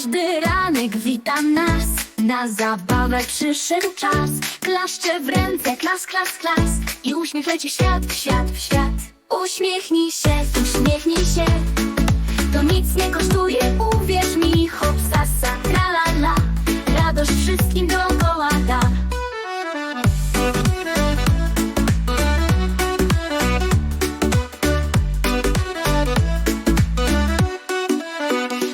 Zamek wita nas, na zabawę przyszedł czas. Klaszcze w ręce, klas, klas, klas. I uśmiech leci świat, w świat, w świat. Uśmiechnij się, uśmiechnij się. To nic nie kosztuje, uwierz mi, hop, sasa, tra la la. Radość wszystkim dookoła da.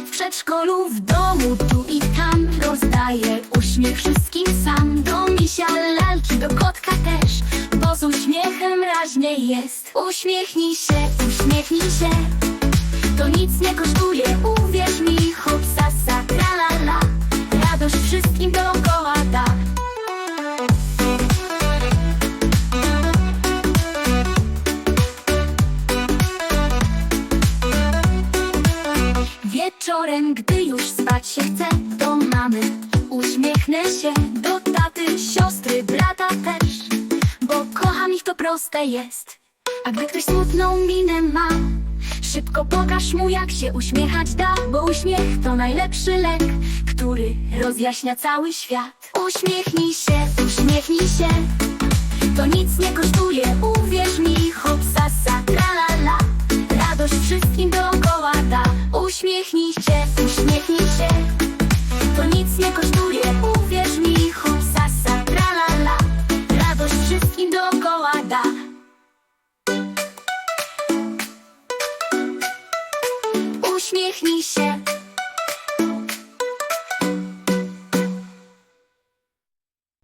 W przedszkolu, w domu, tu i tam Rozdaję uśmiech wszystkim sam. Do misia lalki, do kotka też Bo z uśmiechem raźniej jest. Uśmiechnij się, uśmiechnij się To nic nie kosztuje, uwierz mi Wieczorem, gdy już spać się chce Do mamy. Uśmiechnę się Do taty, siostry, brata też Bo kocham ich, to proste jest. A gdy ktoś smutną minę ma Szybko pokaż mu, jak się uśmiechać da Bo uśmiech to najlepszy lek Który rozjaśnia cały świat. Uśmiechnij się, uśmiechnij się To nic nie kosztuje, uwierz mi Uśmiechnij się, uśmiechnij się. To nic nie kosztuje, uwierz mi Hop, sasa, tra la la. Radość wszystkim dookoła da. Uśmiechnij się,